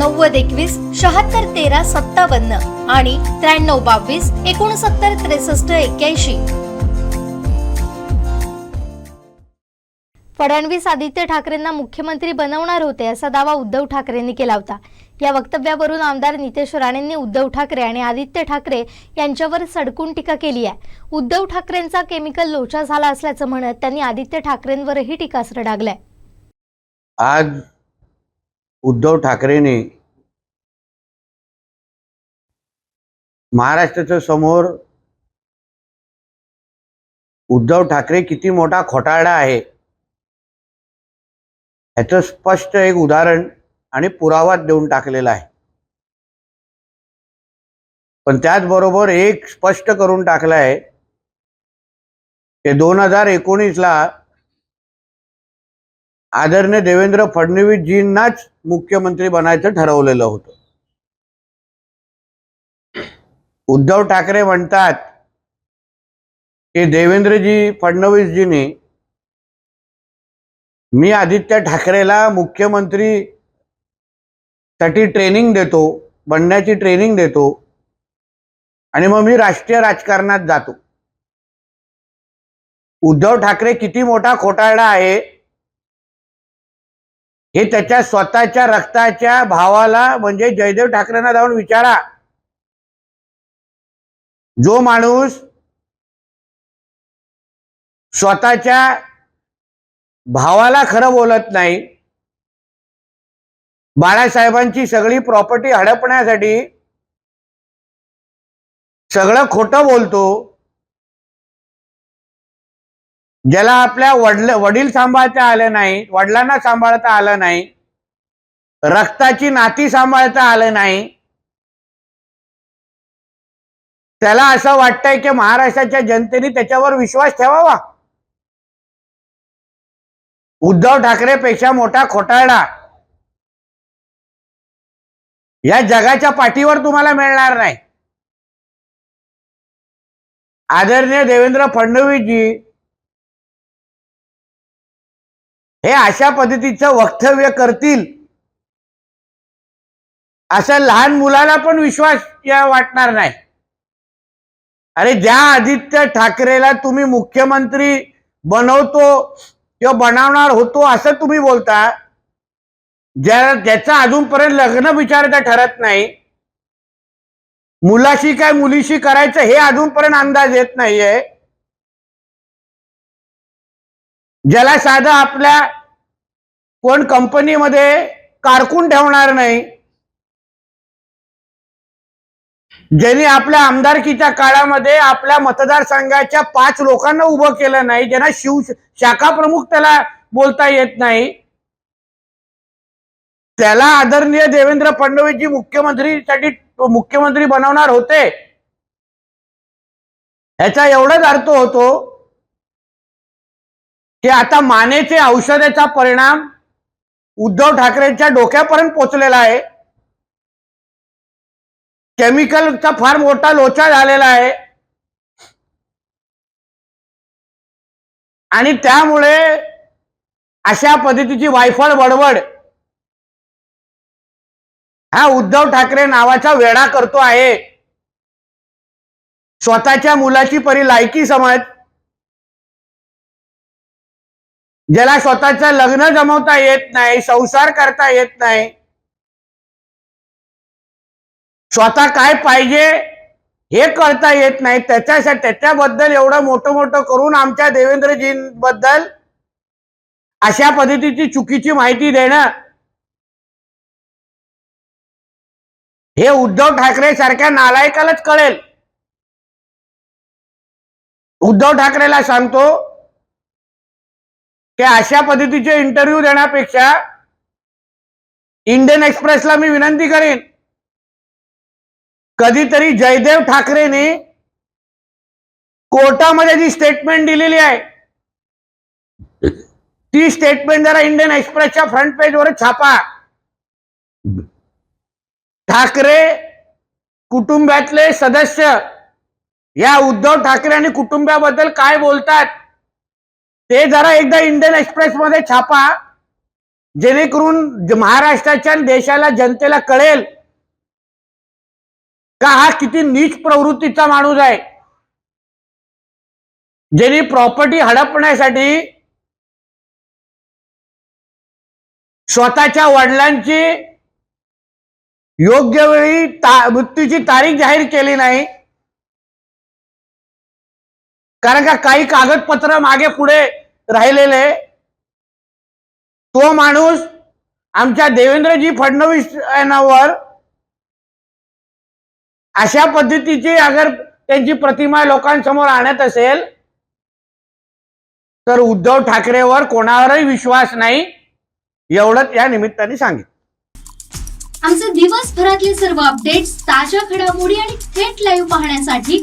नव्वद एकवीस शहात्तर तेरा सत्तावन्न आणि त्र्याण्णव बावीस एकोणसत्तर त्रेसष्ट एक्क्याऐंशी. फडणवीस आदित्य ठाकरेंना मुख्यमंत्री बनवणार होते असा दावा उद्धव ठाकरेंनी केला होता. या वक्तव्यावरून आमदार नितेश राणेंनी उद्धव ठाकरे आणि आदित्य ठाकरे यांच्यावर सडकून टीका केली आहे. उद्धव ठाकरेंचा केमिकल लोचा झाला असल्याचं म्हणत त्यांनी आदित्य ठाकरेंवरही टीकास्त्र डागलाय आज उद्धव ठाकरेने महाराष्ट्राच्या समोर उद्धव ठाकरे किती मोठा खोटाळा आहे ह्याचं स्पष्ट एक उदाहरण आणि पुरावा देऊन टाकलेला आहे. पण त्याचबरोबर एक स्पष्ट करून टाकलं आहे की दोन हजार एकोणीसला आदरणीय देवेंद्र फडणवीसजींनाच मुख्यमंत्री बनायचं ठरवलेलं होतं. उद्धव ठाकरे म्हणतात की देवेंद्रजी फडणवीसजींनी मी आदित्य ठाकरेला मुख्यमंत्री साठी ट्रेनिंग देतो बनण्याची ट्रेनिंग देतो आणि मग मी राष्ट्रीय राजकारणात जातो. उद्धव ठाकरे किती मोठा खोटाळा आहे. हे त्याच्या स्वतःच्या रक्ताच्या भावाला म्हणजे जयदेव ठाकरेंना जाऊन विचारा. जो माणूस स्वतःच्या भावाला खरं बोलत नाही बाळासाहेबांची सगळी प्रॉपर्टी हडपण्यासाठी सगळं खोटं बोलतो ज्याला आपल्या वडल वडील सांभाळता आलं नाही वडिलांना सांभाळता आलं नाही रक्ताची नाती सांभाळता आलं नाही त्याला असं वाटतंय की महाराष्ट्राच्या जनतेने त्याच्यावर विश्वास ठेवावा. उद्धव ठाकरेपेक्षा मोठा खोटाळा या जगाच्या पाठीवर तुम्हाला मिळणार नाही. आदरणीय देवेंद्र फडणवीसजी हे अशा पद्धतीचं वक्तव्य करतील. असा लहान मुलाला पण विश्वास या वाटणार नाही. अरे ज्या आदित्य ठाकरेला तुम्ही मुख्यमंत्री बनवतो किंवा बनवणार होतो असं तुम्ही बोलता ज्या ज्याचं अजूनपर्यंत लग्न विचारता ठरत नाही मुलाशी काय मुलीशी करायचं हे अजूनपर्यंत अंदाज येत नाहीये. ज्याला साधं आपल्या कोण कंपनीमध्ये कारकून ठेवणार नाही ज्यांनी आपल्या आमदारकीच्या काळामध्ये आपल्या मतदारसंघाच्या पाच लोकांना उभं केलं नाही ज्यांना शिव शाखा प्रमुख त्याला बोलता येत नाही त्याला आदरणीय देवेंद्र फडणवीसजी मुख्यमंत्रीसाठी मुख्यमंत्री बनवणार होते. ह्याचा एवढाच अर्थ होतो की आता मानेचे औषधाचा परिणाम उद्धव ठाकरेंच्या डोक्यापर्यंत पोचलेला आहे. केमिकलचा फार मोठा लोचा झालेला आहे. आणि त्यामुळे अशा पद्धतीची वायफळ बडबड हा उद्धव ठाकरे नावाचा वेडा करतो आहे. स्वतःच्या मुलाची परी लायकी समज ज्याला स्वतःचं लग्न जमवता येत नाही संसार करता येत नाही स्वतः काय पाहिजे हे कळता येत नाही. त्याच्यासाठी त्याच्याबद्दल एवढं मोठं मोठं करून आमच्या देवेंद्रजींबद्दल अशा पद्धतीची चुकीची माहिती देणं हे उद्धव ठाकरे सारख्या नालायकालाच कळेल. उद्धव ठाकरेला सांगतो ते अशा पद्धतीचे इंटरव्ह्यू देण्यापेक्षा इंडियन एक्सप्रेसला मी विनंती करेन कधीतरी जयदेव ठाकरेने कोर्टामध्ये जी स्टेटमेंट दिलेली आहे ती स्टेटमेंट जरा इंडियन एक्सप्रेसच्या फ्रंट पेजवर छापा. ठाकरे कुटुंबातले सदस्य या उद्धव ठाकरे आणि कुटुंबाबद्दल काय बोलतात? ते जरा एकदा इंडियन एक्सप्रेस मध्ये छापा. जेणेकरून महाराष्ट्राच्या देशाला जनतेला कळेल का हा किती नीच प्रवृत्तीचा माणूस आहे. ज्यांनी प्रॉपर्टी हडपण्यासाठी स्वतःच्या वडिलांची योग्य वेळी ता- मृत्यूची तारीख जाहीर केली नाही कारण का काही कागदपत्र मागे पुढे राहिलेले तो माणूस आमच्या देवेंद्रजी फडणवीस यांनावर अशा पद्धतीची अगर त्यांची प्रतिमा लोकांसमोर आणत असेल तर उद्धव ठाकरेवर कोणावरही विश्वास नाही एवढंच या निमित्ताने सांगितलं आमचे दिवसभरातले सर्व अपडेट्स ताज्या घडामोडी आणि थेट लाईव्ह पाहण्यासाठी